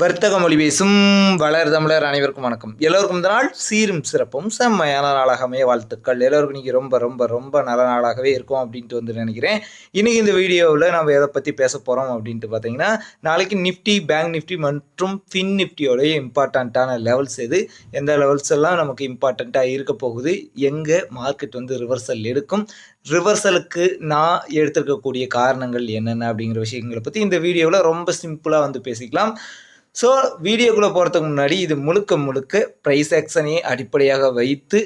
வர்த்தக மொழி பேசும் வளர் தமிழர் அனைவருக்கும் வணக்கம். எல்லோருக்கும் இந்த நாள் சீரும் சிறப்பும் செம்மையான நாளாகவே வாழ்த்துக்கள். எல்லோருக்கும் இன்றைக்கி ரொம்ப ரொம்ப ரொம்ப நல்ல நாளாகவே இருக்கும் அப்படின்ட்டு வந்து நினைக்கிறேன். இன்றைக்கி இந்த வீடியோவில் நம்ம எதை பற்றி பேச போகிறோம் அப்படின்ட்டு பார்த்தீங்கன்னா நாளைக்கு நிஃப்டி பேங்க் நிஃப்டி மற்றும் ஃபின் நிஃப்டியோடைய இம்பார்ட்டண்ட்டான லெவல்ஸ் எது? எந்த லெவல்ஸ் எல்லாம் நமக்கு இம்பார்ட்டண்ட்டாக இருக்க போகுது? எங்கே மார்க்கெட் வந்து ரிவர்சல் எடுக்கும்? ரிவர்சலுக்கு நான் எடுத்திருக்கக்கூடிய காரணங்கள் என்னென்ன அப்படிங்கிற விஷயங்களை பற்றி இந்த வீடியோவில் ரொம்ப சிம்பிளாக வந்து பேசிக்கலாம். ஸோ வீடியோக்குள்ளே போகிறதுக்கு முன்னாடி இது முழுக்க முழுக்க ப்ரைஸ் ஆக்ஷனையே அடிப்படையாக வைத்து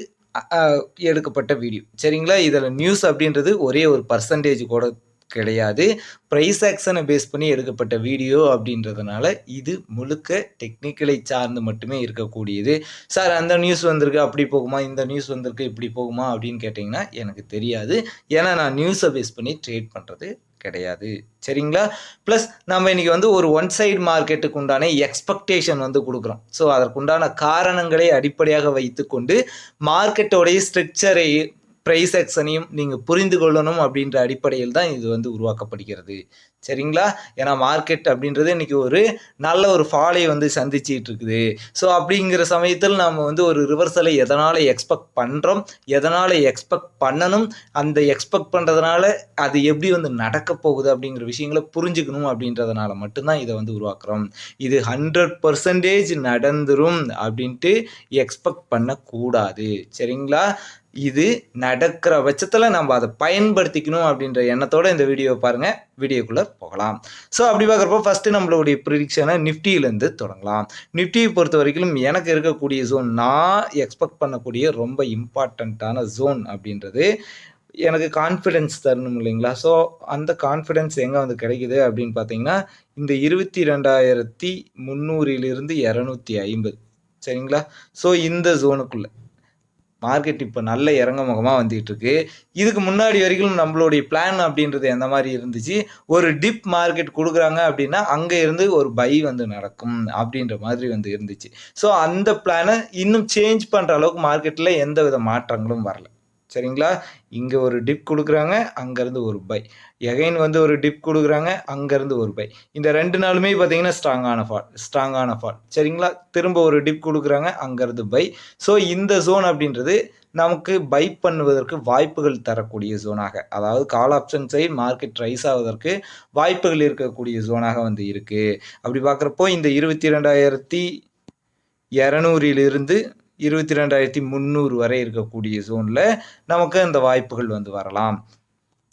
எடுக்கப்பட்ட வீடியோ சரிங்களா? இதில் நியூஸ் அப்படின்றது ஒரே ஒரு பர்சன்டேஜ் கூட கிடையாது. ப்ரைஸ் ஆக்ஷனை பேஸ் பண்ணி எடுக்கப்பட்ட வீடியோ அப்படின்றதுனால இது முழுக்க டெக்னிக்கலை சார்ந்து மட்டுமே இருக்கக்கூடியது. சார் அந்த நியூஸ் வந்திருக்கு அப்படி போகுமா? இந்த நியூஸ் வந்திருக்கு இப்படி போகுமா? அப்படின்னு கேட்டிங்கன்னா எனக்கு தெரியாது. ஏன்னா நான் நியூஸை பேஸ் பண்ணி ட்ரேட் பண்ணுறது கிடையாது. சரிங்களா? ப்ளஸ் நம்ம இன்றைக்கி வந்து ஒரு ஒன் சைடு மார்க்கெட்டுக்கு உண்டான எக்ஸ்பெக்டேஷன் வந்து கொடுக்குறோம். ஸோ அதற்குண்டான காரணங்களை அடிப்படையாக வைத்துக்கொண்டு மார்க்கெட்டோடைய ஸ்ட்ரக்சரை ப்ரைஸ் ஆக்ஷனையும் நீங்கள் புரிந்து கொள்ளணும் அப்படின்ற அடிப்படையில் தான் இது வந்து உருவாக்கப்படுகிறது. சரிங்களா? ஏன்னா மார்க்கெட் அப்படின்றது இன்றைக்கி ஒரு நல்ல ஒரு ஃபாலை வந்து சந்திச்சிட்டு இருக்குது. ஸோ அப்படிங்கிற சமயத்தில் நம்ம வந்து ஒரு ரிவர்சலை எதனால் எக்ஸ்பெக்ட் பண்ணுறோம் எதனால் எக்ஸ்பெக்ட் பண்ணணும் அந்த எக்ஸ்பெக்ட் பண்ணுறதுனால அது எப்படி வந்து நடக்க போகுது அப்படிங்கிற விஷயங்களை புரிஞ்சுக்கணும் அப்படின்றதுனால மட்டும்தான் இதை வந்து உருவாக்குறோம். இது ஹண்ட்ரட் பர்சன்டேஜ் நடந்துரும் அப்படின்ட்டு எக்ஸ்பெக்ட் பண்ணக்கூடாது. சரிங்களா? இது நடக்கிற பட்சத்தில் நம்ம அதை பயன்படுத்திக்கணும் அப்படின்ற எண்ணத்தோட இந்த வீடியோ பாருங்கள் வீடியோக்குள்ளே போகலாம். ஸோ அப்படி பார்க்குறப்போ ஃபஸ்ட்டு நம்மளுடைய ப்ரிடிக்ஷனை நிஃப்டியிலேருந்து தொடங்கலாம். நிஃப்டியை பொறுத்த வரைக்கும் எனக்கு இருக்கக்கூடிய ஜோன் நான் எக்ஸ்பெக்ட் பண்ணக்கூடிய ரொம்ப இம்பார்ட்டண்ட்டான ஜோன் அப்படின்றது எனக்கு கான்ஃபிடென்ஸ் தரணும் இல்லைங்களா? ஸோ அந்த கான்ஃபிடென்ஸ் எங்கே வந்து கிடைக்குது அப்படின்னு பார்த்தீங்கன்னா இந்த இருபத்தி ரெண்டாயிரத்தி முந்நூறிலிருந்து இரநூத்தி ஐம்பது. சரிங்களா? ஸோ இந்த ஜோனுக்குள்ளே மார்க்கெட் இப்போ நல்ல இறங்க முகமாக இருக்கு இதுக்கு முன்னாடி வரைக்கும் நம்மளுடைய பிளான் அப்படின்றது எந்த மாதிரி இருந்துச்சு? ஒரு டிப் மார்க்கெட் கொடுக்குறாங்க அப்படின்னா அங்கே இருந்து ஒரு பை வந்து நடக்கும் அப்படின்ற மாதிரி வந்து இருந்துச்சு. ஸோ அந்த பிளானை இன்னும் சேஞ்ச் பண்ணுற அளவுக்கு மார்க்கெட்டில் எந்த வித மாற்றங்களும் வரல. சரிங்களா? இங்கே ஒரு டிப் கொடுக்குறாங்க அங்கேருந்து ஒரு பை எகைன் வந்து ஒரு டிப் கொடுக்குறாங்க அங்கேருந்து ஒரு பை இந்த ரெண்டு நாளுமே பார்த்தீங்கன்னா ஸ்ட்ராங்கான ஃபால் ஸ்ட்ராங்கான ஃபால் சரிங்களா? திரும்ப ஒரு டிப் கொடுக்குறாங்க அங்கேருந்து பை ஸோ இந்த ஜோன் அப்படின்றது நமக்கு பை பண்ணுவதற்கு வாய்ப்புகள் தரக்கூடிய ஜோனாக அதாவது call option side market rise ஆவதற்கு வாய்ப்புகள் இருக்கக்கூடிய ஜோனாக வந்து இருக்குது அப்படி பார்க்குறப்போ இந்த இருபத்தி ரெண்டாயிரத்தி இரநூறிலிருந்து இருபத்தி ரெண்டாயிரத்தி முந்நூறு வரை இருக்கக்கூடிய ஜோனில் நமக்கு அந்த வாய்ப்புகள் வந்து வரலாம்.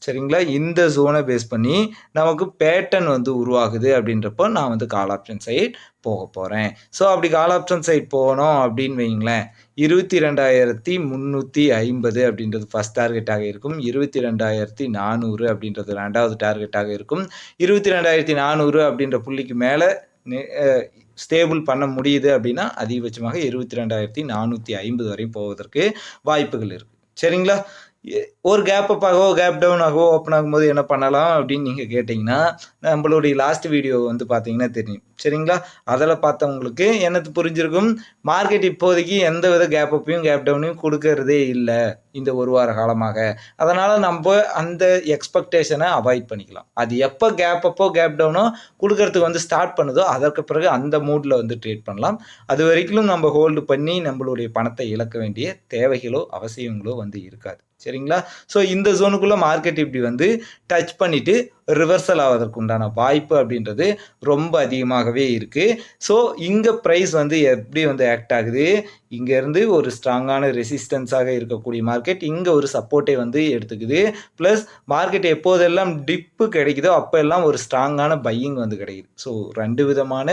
சரிங்களா? இந்த ஜோனை பேஸ் பண்ணி நமக்கு பேட்டர்ன் வந்து உருவாகுது அப்படின்றப்போ நான் வந்து கால் ஆப்ஷன் சைட் போக போகிறேன் ஸோ அப்படி கால் ஆப்ஷன் சைட் போகணும் அப்படின்னு வைங்களேன் இருபத்தி ரெண்டாயிரத்தி முந்நூற்றி ஐம்பது அப்படின்றது ஃபஸ்ட் டார்கெட்டாக இருக்கும். இருபத்தி ரெண்டாயிரத்தி நானூறு அப்படின்றது ரெண்டாவது டார்கெட்டாக இருக்கும். இருபத்தி ரெண்டாயிரத்தி நானூறு அப்படின்ற புள்ளிக்கு மேலே ஸ்டேபிள் பண்ண முடியுது அப்படின்னா அதிகபட்சமாக இருபத்தி ரெண்டாயிரத்தி நானூற்றி ஐம்பது வரையும் போவதற்கு வாய்ப்புகள் இருக்குது சரிங்களா? ஒரு கேப் அப் ஆகவோ கேப் டவுன் ஆகவோ ஓப்பன் ஆகும்போது என்ன பண்ணலாம் அப்படின்னு நீங்கள் கேட்டிங்கன்னா நம்மளுடைய லாஸ்ட் வீடியோ வந்து பார்த்தீங்கன்னா தெரியும். சரிங்களா? அதில் பார்த்தவங்களுக்கு எனக்கு புரிஞ்சிருக்கும்? மார்க்கெட் இப்போதைக்கு எந்த வித கேப் அப்பையும் கேப் டவுனையும் கொடுக்கறதே இல்லை இந்த ஒரு வார காலமாக. அதனால் நம்ம அந்த எக்ஸ்பெக்டேஷனை அவாய்ட் பண்ணிக்கலாம். அது எப்போ கேப் அப்போ கேப் டவுனோ கொடுக்கறதுக்கு வந்து ஸ்டார்ட் பண்ணுதோ அதற்கு பிறகு அந்த மூடில் வந்து ட்ரேட் பண்ணலாம். அது வரைக்கும் நம்ம ஹோல்டு பண்ணி நம்மளுடைய பணத்தை இழக்க வேண்டிய தேவைகளோ அவசியங்களோ வந்து இருக்காது. சரிங்களா? ஸோ இந்த ஜோனுக்குள்ளே மார்க்கெட் இப்படி வந்து டச் பண்ணிவிட்டு ரிவர்சல் ஆவதற்கு உண்டான வாய்ப்பு அப்படின்றது ரொம்ப அதிகமாகவே இருக்குது ஸோ இங்கே ப்ரைஸ் வந்து எப்படி வந்து ஆக்ட் ஆகுது? இங்கேருந்து ஒரு ஸ்ட்ராங்கான ரெசிஸ்டன்ஸாக இருக்கக்கூடிய மார்க்கெட் இங்கே ஒரு சப்போர்ட்டை வந்து எடுத்துக்குது. ப்ளஸ் மார்க்கெட் எப்போதெல்லாம் டிப்பு கிடைக்குதோ அப்போ எல்லாம் ஒரு ஸ்ட்ராங்கான பையிங் வந்து கிடைக்குது. ஸோ ரெண்டு விதமான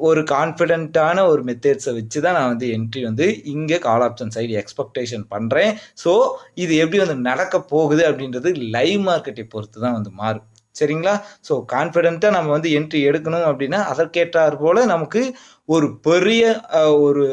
ஒரு கான்ஃபிடென்ட்டான ஒரு மெத்தட்ஸை வச்சு தான் நான் வந்து என்ட்ரி வந்து இங்கே கால் ஆப்ஷன் சைடு எக்ஸ்பெக்டேஷன் பண்ணுறேன் ஸோ இது எப்படி வந்து நடக்க போகுது அப்படின்றது லைவ் மார்க்கெட்டை பொறுத்து தான் வந்து மாறும். சரிங்களா? ஸோ கான்ஃபிடென்ட்டாக நம்ம வந்து என்ட்ரி எடுக்கணும் அப்படின்னா அதற்கேற்றார் போல் நமக்கு ஒரு பெரிய ஒரு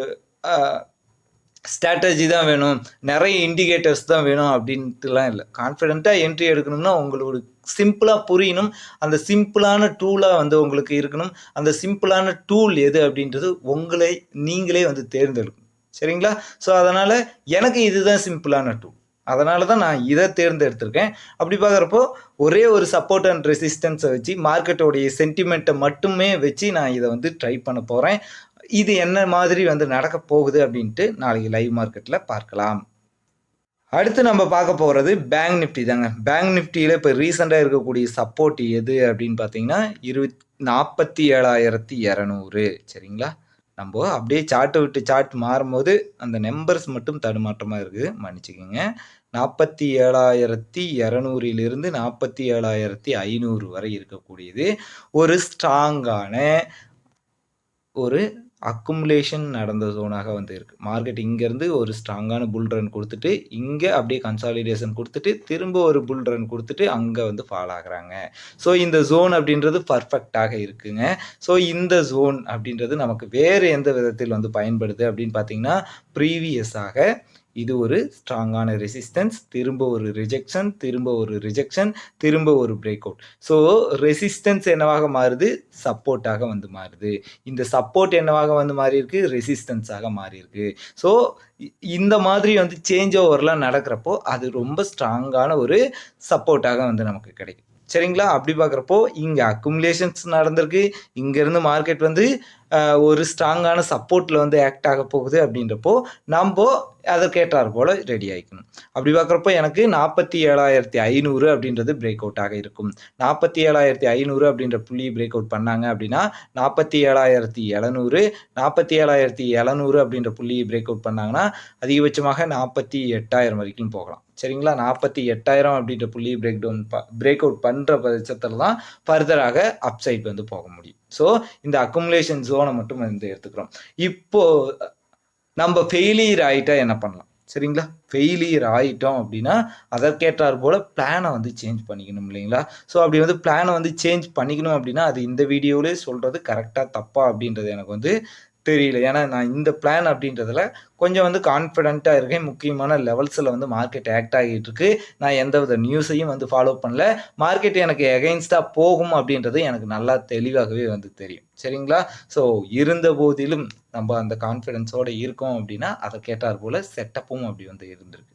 ஸ்ட்ராட்டஜி தான் வேணும். நிறைய இண்டிகேட்டர்ஸ் தான் வேணும் அப்படின்ட்டுலாம் இல்லை. கான்ஃபிடென்ட்டாக என்ட்ரி எடுக்கணும்னா உங்களுக்கு சிம்பிளாக புரியணும். அந்த சிம்பிளான டூலாக வந்து உங்களுக்கு இருக்கணும். அந்த சிம்பிளான டூல் எது அப்படின்றது உங்களை நீங்களே வந்து தேர்ந்தெடுக்கணும். சரிங்களா? ஸோ அதனால் எனக்கு இதுதான் சிம்பிளான டூல் அதனால தான் நான் இதை தேர்ந்தெடுத்திருக்கேன். அப்படி பார்க்குறப்போ ஒரே ஒரு சப்போர்ட் அண்ட் ரெசிஸ்டன்ஸை வச்சு மார்க்கெட்டோடைய சென்டிமெண்ட்டை மட்டுமே வச்சு நான் இதை வந்து ட்ரை பண்ண போகிறேன் இது என்ன மாதிரி வந்து நடக்க போகுது அப்படின்ட்டு நாளைக்கு லைவ் மார்க்கெட்டில் பார்க்கலாம். அடுத்து நம்ம பார்க்க போகிறது பேங்க் நிஃப்டி தாங்க. பேங்க் நிஃப்டியில் இப்போ ரீசெண்டாக இருக்கக்கூடிய சப்போர்ட் எது அப்படின்னு பார்த்தீங்கன்னா இருபத் நாற்பத்தி ஏழாயிரத்தி இரநூறு. சரிங்களா? நம்ம அப்படியே சார்ட்டை விட்டு சார்ட் மாறும்போது அந்த நம்பர்ஸ் மட்டும் தடுமாற்றமாக இருக்குது. மன்னிச்சுக்கோங்க. நாற்பத்தி ஏழாயிரத்தி இரநூறிலிருந்து நாற்பத்தி ஏழாயிரத்தி ஐநூறு வரை இருக்கக்கூடியது. ஒரு ஸ்ட்ராங்கான ஒரு அக்குமுலேஷன் நடந்த ஜோனாக வந்து இருக்குது மார்க்கெட் இங்கேருந்து ஒரு ஸ்ட்ராங்கான புல் ரன் கொடுத்துட்டு இங்கே அப்படியே கன்சாலிடேஷன் கொடுத்துட்டு திரும்ப ஒரு புல் ரன் கொடுத்துட்டு அங்கே வந்து ஃபால் ஆகுறாங்க. ஸோ இந்த ஜோன் அப்படின்றது பர்ஃபெக்டாக இருக்குங்க. ஸோ இந்த ஜோன் அப்படின்றது நமக்கு வேறு எந்த விதத்தில் வந்து பயன்படுது அப்படின்னு பார்த்தீங்கன்னா ப்ரீவியஸாக இது ஒரு ஸ்ட்ராங்கான ரெசிஸ்டன்ஸ் திரும்ப ஒரு ரிஜெக்ஷன் திரும்ப ஒரு ரிஜெக்ஷன் திரும்ப ஒரு பிரேக் அவுட் ஸோ ரெசிஸ்டன்ஸ் என்னவாக மாறுது? சப்போர்ட்டாக வந்து மாறுது. இந்த சப்போர்ட் என்னவாக வந்து மாறி இருக்கு ரெசிஸ்டன்ஸாக மாறி இருக்கு ஸோ இந்த மாதிரி வந்து சேஞ்ச் ஓவர்லாம் நடக்கிறப்போ அது ரொம்ப ஸ்ட்ராங்கான ஒரு சப்போர்ட்டாக வந்து நமக்கு கிடைக்கும். சரிங்களா? அப்படி பார்க்குறப்போ இங்கே அக்குமுலேஷன்ஸ் நடந்திருக்கு. இங்கேருந்து மார்க்கெட் வந்து ஒரு ஸ்ட்ராங்கான சப்போர்ட்டில் வந்து ஆக்ட் ஆக போகுது அப்படின்றப்போ நம்ம அதற்கேற்றார் போல் ரெடி ஆகிக்கணும் அப்படி பார்க்குறப்போ எனக்கு நாற்பத்தி ஏழாயிரத்தி ஐநூறு அப்படின்றது பிரேக் அவுட் ஆக இருக்கும். நாற்பத்தி ஏழாயிரத்தி ஐநூறு அப்படின்ற புள்ளி பிரேக் அவுட் பண்ணாங்க அப்படின்னா நாற்பத்தி ஏழாயிரத்தி எழுநூறு நாற்பத்தி ஏழாயிரத்தி எழுநூறு அப்படின்ற புள்ளியை பிரேக் அவுட் பண்ணாங்கன்னா அதிகபட்சமாக நாற்பத்தி எட்டாயிரம் வரைக்கும் போகலாம். சரிங்களா? நாற்பத்தி எட்டாயிரம் அப்படின்ற புள்ளி பிரேக் டவுன் பிரேக் அவுட் பண்ணுற பட்சத்தில் தான் ஃபர்தராக அப்சைட் வந்து போக முடியும். ஸோ இந்த அக்குமுலேஷன் ஜோனை மட்டும் வந்து எடுத்துக்கிறோம். இப்போ நம்ம ஃபெயிலியர் ஆகிட்டா என்ன பண்ணலாம்? சரிங்களா? ஃபெயிலியர் ஆகிட்டோம் அப்படின்னா அதற்கேற்றார் போல் பிளானை வந்து சேஞ்ச் பண்ணிக்கணும் இல்லைங்களா? ஸோ அப்படி வந்து பிளானை வந்து சேஞ்ச் பண்ணிக்கணும் அப்படின்னா அது இந்த வீடியோவிலே சொல்கிறது கரெக்டாக தப்பா அப்படின்றது எனக்கு வந்து தெரியல. ஏன்னா நான் இந்த பிளான் அப்படின்றதுல கொஞ்சம் வந்து கான்ஃபிடென்ட்டாக இருக்கேன். முக்கியமான லெவல்ஸில் வந்து மார்க்கெட் ஆக்ட் ஆகிட்டு இருக்கு நான் எந்த வித நியூஸையும் வந்து ஃபாலோ பண்ணல. மார்க்கெட் எனக்கு எகெயின்ஸ்டாக போகும் அப்படின்றது எனக்கு நல்லா தெளிவாகவே வந்து தெரியும். சரிங்களா? ஸோ இருந்த போதிலும் நம்ம அந்த கான்ஃபிடென்ஸோடு இருக்கோம் அப்படின்னா அதை கேட்டார் போல் செட்டப்பும் அப்படி வந்து இருந்திருக்கு.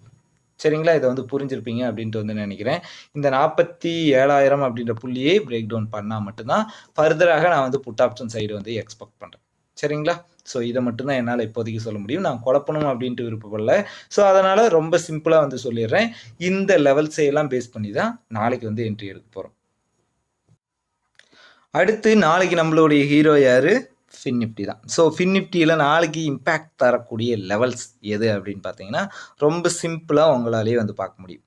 சரிங்களா? இதை வந்து புரிஞ்சிருப்பீங்க அப்படின்ட்டு வந்து நினைக்கிறேன். இந்த நாற்பத்தி ஏழாயிரம் அப்படின்ற புள்ளியை பிரேக் டவுன் பண்ணால் மட்டும்தான் ஃபர்தராக நான் வந்து புட் ஆப்ஷன் சைடு வந்து எக்ஸ்பெக்ட் பண்ணுறேன் சரிங்களா? ஸோ இதை மட்டும்தான் என்னால் இப்போதைக்கு சொல்ல முடியும். நான் குழப்பணும் அப்படின்ட்டு விருப்பப்படல. ஸோ அதனால் ரொம்ப சிம்பிளாக வந்து சொல்லிடுறேன். இந்த லெவல்ஸை எல்லாம் பேஸ் பண்ணி தான் நாளைக்கு வந்து என்ட்ரி எடுக்க போகிறோம் அடுத்து நாளைக்கு நம்மளுடைய ஹீரோ யார்? ஃபின் நிஃப்டி தான். ஸோ ஃபின் நிஃப்டியில் நாளைக்கு இம்பேக்ட் தரக்கூடிய லெவல்ஸ் எது அப்படின்னு பார்த்தீங்கன்னா ரொம்ப சிம்பிளாக உங்களாலேயே வந்து பார்க்க முடியும்.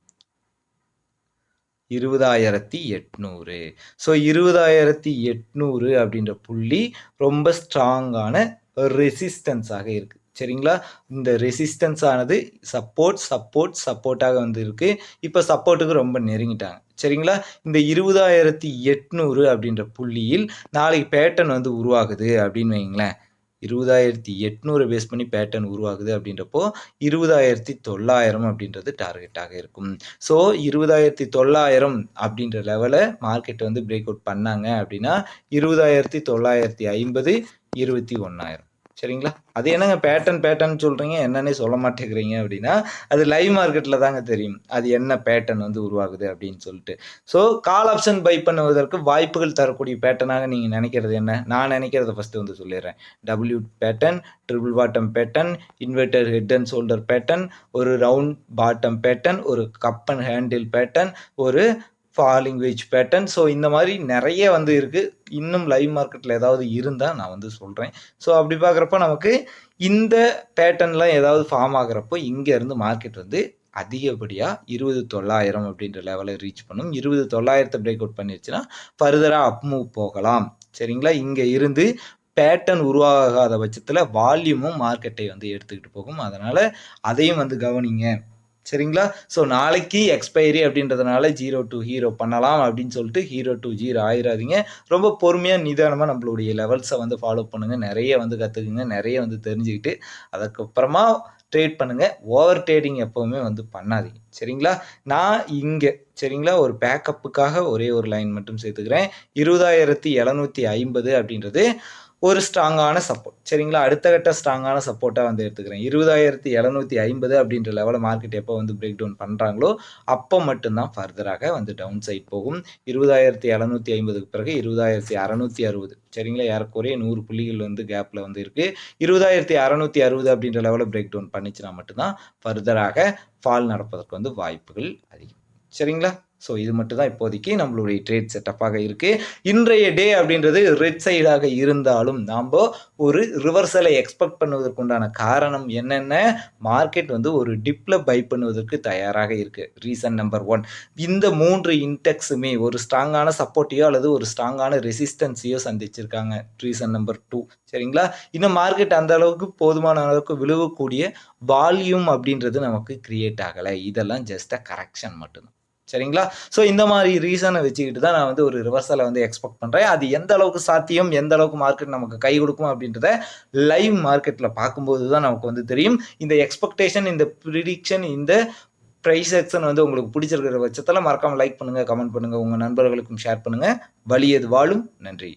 இருபதாயிரத்தி எட்நூறு. ஸோ இருபதாயிரத்தி எட்நூறு அப்படின்ற புள்ளி ரொம்ப ஸ்ட்ராங்கான ரெசிஸ்டன்ஸாக இருக்குது சரிங்களா? இந்த ரெசிஸ்டன்ஸ் ஆனது சப்போர்ட் சப்போர்ட் சப்போர்ட்டாக வந்து இப்போ சப்போர்ட்டுக்கு ரொம்ப நெருங்கிட்டாங்க. சரிங்களா? இந்த இருபதாயிரத்தி எட்நூறு அப்படின்ற புள்ளியில் நாளைக்கு பேட்டர்ன் வந்து உருவாகுது அப்படின்னு வைங்களேன் இருபதாயிரத்தி எட்நூறு பேஸ் பண்ணி பேட்டர்ன் உருவாகுது அப்படின்றப்போ இருபதாயிரத்தி தொள்ளாயிரம் அப்படின்றது டார்கெட்டாக இருக்கும். ஸோ இருபதாயிரத்தி தொள்ளாயிரம் அப்படின்ற லெவலை மார்க்கெட் வந்து பிரேக் அவுட் பண்ணாங்க அப்படின்னா இருபதாயிரத்தி தொள்ளாயிரத்தி ஐம்பது இருபத்தி ஒன்றாயிரம் சரிங்களா? அது என்னங்க பேட்டர்ன் பேட்டர்ன் சொல்கிறீங்க என்னன்னே சொல்ல மாட்டேங்கிறீங்க அப்படின்னா அது லைவ் மார்க்கெட்டில் தாங்க தெரியும். அது என்ன பேட்டர்ன் வந்து உருவாகுது அப்படின்னு சொல்லிட்டு. ஸோ கால் ஆப்ஷன் பை பண்ணுவதற்கு வாய்ப்புகள் தரக்கூடிய பேட்டர்னாக நீங்கள் நினைக்கிறது என்ன? நான் நினைக்கிறத ஃபஸ்ட்டு வந்து சொல்லிடுறேன். W pattern triple bottom pattern inverted head and shoulder pattern ஒரு ரவுண்ட் பாட்டம் பேட்டர்ன் ஒரு கப் அண்ட் ஹேண்டில் பேட்டர்ன் ஒரு ஃபாலிங் வேஜ் பேட்டர்ன் ஸோ இந்த மாதிரி நிறைய வந்து இருக்குது இன்னும் லைவ் மார்க்கெட்டில் ஏதாவது இருந்தால் நான் வந்து சொல்கிறேன் ஸோ அப்படி பார்க்குறப்ப நமக்கு இந்த பேட்டர்ன்லாம் ஏதாவது ஃபார்ம் ஆகுறப்போ இங்கேருந்து மார்க்கெட் வந்து அதிகப்படியாக இருபது தொள்ளாயிரம் அப்படின்ற லெவலை ரீச் பண்ணும். இருபது தொள்ளாயிரத்தை பிரேக் அவுட் பண்ணிருச்சுன்னா ஃபர்தராக அப் மூவ் போகலாம். சரிங்களா? இங்கே இருந்து பேட்டர்ன் உருவாகாத பட்சத்தில் வால்யூமும் மார்க்கெட்டை வந்து எடுத்துக்கிட்டு போகும். அதனால் அதையும் வந்து கவனிங்க. சரிங்களா? ஸோ நாளைக்கு எக்ஸ்பைரி அப்படின்றதுனால ஜீரோ டு ஹீரோ பண்ணலாம் அப்படின்னு சொல்லிட்டு ஹீரோ டு ஜீரோ ஆயிடாதீங்க ரொம்ப பொறுமையாக நிதானமாக நம்மளுடைய லெவல்ஸை வந்து ஃபாலோ பண்ணுங்கள் நிறைய வந்து கற்றுக்குங்க நிறைய வந்து தெரிஞ்சுக்கிட்டு அதுக்கப்புறமா ட்ரேட் பண்ணுங்கள் ஓவர் ட்ரேடிங் எப்போவுமே வந்து பண்ணாதீங்க. சரிங்களா? நான் இங்கே சரிங்களா? ஒரு பேக்கப்புக்காக ஒரே ஒரு லைன் மட்டும் சேர்த்துக்கிறேன். இருபதாயிரத்தி எழுநூற்றி ஐம்பது அப்படின்றது ஒரு ஸ்ட்ராங்கான சப்போர்ட் சரிங்களா? அடுத்த கட்ட ஸ்ட்ராங்கான சப்போர்ட்டாக வந்து எடுத்துக்கிறேன். இருபதாயிரத்தி எழுநூற்றி ஐம்பது அப்படின்ற லெவலில் மார்க்கெட் எப்போ வந்து பிரேக் டவுன் பண்ணுறாங்களோ அப்போ மட்டும்தான் ஃபர்தராக வந்து டவுன் சைட் போகும். இருபதாயிரத்தி எழுநூற்றி ஐம்பதுக்கு பிறகு இருபதாயிரத்தி அறநூற்றி அறுபது. சரிங்களா? ஏறக்குறைய நூறு புள்ளிகள் வந்து கேப்பில் வந்து இருக்குது இருபதாயிரத்தி அறநூற்றி அறுபது அப்படின்ற லெவலில் பிரேக் டவுன் பண்ணிச்சுன்னா மட்டும்தான் ஃபர்தராக ஃபால் நடப்பதற்கு வந்து வாய்ப்புகள் அதிகம். சரிங்களா? ஸோ இது மட்டும் தான் இப்போதைக்கு நம்மளுடைய ட்ரேட் செட்டப்பாக இருக்குது இன்றைய டே அப்படின்றது ரெட் சைடாக இருந்தாலும் நாம் ஒரு ரிவர்சலை எக்ஸ்பெக்ட் பண்ணுவதற்குண்டான காரணம் என்னென்ன? மார்க்கெட் வந்து ஒரு டிப்பில் பை பண்ணுவதற்கு தயாராக இருக்குது ரீசன் நம்பர் ஒன் இந்த மூன்று இன்டெக்ஸுமே ஒரு ஸ்ட்ராங்கான சப்போர்ட்டையோ அல்லது ஒரு ஸ்ட்ராங்கான ரெசிஸ்டன்ஸையோ சந்திச்சிருக்காங்க. ரீசன் நம்பர் டூ சரிங்களா? இன்னும் மார்க்கெட் அந்த அளவுக்கு போதுமான அளவுக்கு விழுவக்கூடிய வால்யூம் அப்படின்றது நமக்கு கிரியேட் ஆகலை. இதெல்லாம் ஜஸ்ட் அ கரெக்ஷன் மட்டும்தான். சரிங்களா? ஸோ இந்த மாதிரி ரீசனை வச்சுக்கிட்டு தான் நான் வந்து ஒரு ரிவர்சலை வந்து எக்ஸ்பெக்ட் பண்ணுறேன் அது எந்த அளவுக்கு சாத்தியம் எந்த அளவுக்கு மார்க்கெட் நமக்கு கை கொடுக்கும் அப்படின்றத லைவ் மார்க்கெட்டில் பார்க்கும்போது தான் நமக்கு வந்து தெரியும். இந்த எக்ஸ்பெக்டேஷன் இந்த ப்ரிடிக்ஷன் இந்த ப்ரைஸ் செக்ஷன் வந்து உங்களுக்கு பிடிச்சிருக்கிற பட்சத்தில் மறக்காமல் லைக் பண்ணுங்கள் கமெண்ட் பண்ணுங்கள் உங்கள் நண்பர்களுக்கும் ஷேர் பண்ணுங்கள் வலியது வாழும்? நன்றி.